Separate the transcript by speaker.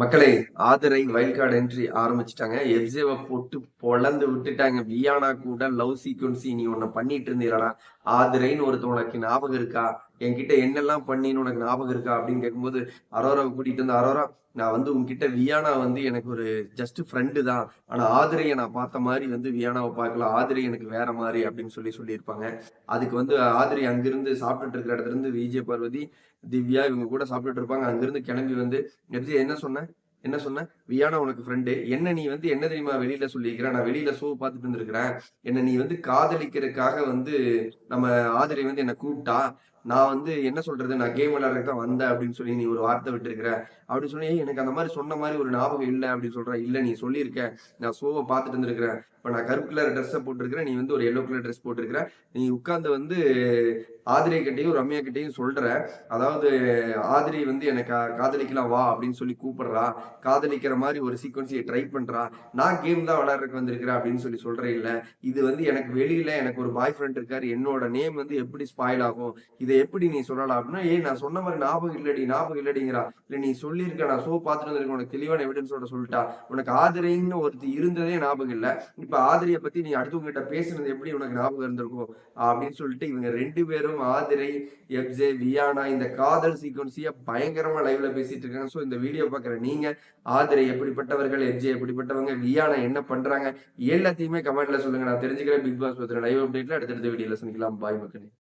Speaker 1: மக்களை ஆதரை wild card entry ஆரம்பிச்சிட்டாங்க. எஃப்ஜேவை போட்டு பொழந்து விட்டுட்டாங்க. வியானா கூட லவ் சீக்வன்சி நீ ஒன்னு பண்ணிட்டு இருந்தீங்களா ஆதிரைன்னு ஒருத்தவனுக்கு ஞாபகம் இருக்கா? என்கிட்ட என்னெல்லாம் பண்ணின்னு உனக்கு ஞாபகம் இருக்கா அப்படின்னு கேட்கும்போது அரோராவை கூட்டிட்டு வந்து அரோரா நான் வந்து உன்கிட்ட வியானா வந்து எனக்கு ஒரு ஜஸ்ட் ஃப்ரெண்டு தான். ஆனால் ஆதிரையை நான் பார்த்த மாதிரி வந்து வியானாவை பார்க்கல. ஆதிரை எனக்கு வேற மாதிரி அப்படின்னு சொல்லி சொல்லியிருப்பாங்க. அதுக்கு வந்து ஆதிரை அங்கிருந்து சாப்பிட்டுட்டு இருக்கிற இடத்துல இருந்து விஜய பார்வதி திவ்யா இவங்க கூட சாப்பிட்டுட்டு இருப்பாங்க. அங்கிருந்து கிளம்பி வந்து எப்படி என்ன சொன்னேன் என்ன சொன்ன? வியானா உனக்கு ஃப்ரெண்டு என்ன நீ வந்து என்ன தெரியுமா வெளியில சொல்லியிருக்கிற? நான் வெளியில ஷோ பார்த்துட்டு இருந்திருக்கிறேன். என்ன நீ வந்து காதலிக்கிறதுக்காக வந்து நம்ம ஆதிரை வந்து என்னை கூப்பிட்டா நான் வந்து என்ன சொல்றது? நான் கேம் விளையாடுறதுக்கு தான் வந்தேன் அப்படின்னு சொல்லி நீ ஒரு வார்த்தை விட்டுருக்கிற? அப்படின்னு சொல்லி எனக்கு அந்த மாதிரி சொன்ன மாதிரி ஒரு ஞாபகம் இல்லை அப்படின்னு சொல்றேன் இல்ல நீ சொல்லியிருக்க. நான் ஷோவை பார்த்துட்டு இருந்திருக்கிறேன். இப்போ நான் கருப்பு கலர் ட்ரெஸ்ஸை போட்டிருக்கிறேன். நீ வந்து ஒரு எல்லோ கலர் ட்ரெஸ் போட்டிருக்கிற. நீ உட்காந்து வந்து ஆதிரை கிட்டையும் ரம்யா கிட்டையும் சொல்ற. அதாவது ஆதிரி வந்து எனக்கு காதலிக்கலாம் வா அப்படின்னு சொல்லி கூப்பிடுறா. காதலிக்கிற மாதிரி ஒரு சீக்வன்ஸையை ட்ரை பண்றா. நான் கேம் தான் விளையாடுறதுக்கு வந்திருக்கிறேன் அப்படின்னு சொல்லி சொல்றேன் இல்ல. இது வந்து எனக்கு வெளியில எனக்கு ஒரு பாய் ஃப்ரெண்ட் இருக்காரு. என்னோட நேம் வந்து எப்படி ஸ்பாயில் ஆகும்? இது எப்படி நீ சொல்லலாம் அப்படின்னா ஏய் நான் சொன்ன மாதிரி ஞாபகம் இல்லடி ஞாபகம் இல்லடிங்கிறா இல்ல நீ சொல்லியிருக்க நான் ஷோ பார்த்துட்டு வந்திருக்கேன் உனக்கு தெளிவான எவிடன்ஸோட சொல்லிட்டா உனக்கு ஆதிரைன்னு ஒருத்தி இருந்ததே ஞாபகம் இல்லை. இப்ப ஆதிரைய பத்தி நீ அடுத்தவங்க கிட்ட பேசுனது எப்படி உனக்கு ஞாபகம் இருந்திருக்கும் அப்படின்னு சொல்லிட்டு இவங்க ரெண்டு பேரும் ஆதிரை எப்ஜே வியானா இந்த காதல் சீக்வன்ஸிய பயங்கரமா லைவ்ல பேசிட்டு இருக்காங்க. ஸோ இந்த வீடியோ பாக்குற நீங்க ஆதிரை எப்படிப்பட்டவர்கள் எப்ஜே எப்படிப்பட்டவங்க வியானா என்ன பண்றாங்க எல்லாத்தையுமே கமெண்ட்ல சொல்லுங்க. நான் தெரிஞ்சுக்கிறேன். பிக் பாஸ் பத்தின லைவ் அப்டேட்ல அடுத்தடுத்த வீடியோல சந்திக்கலாம். பாய் மக்களே.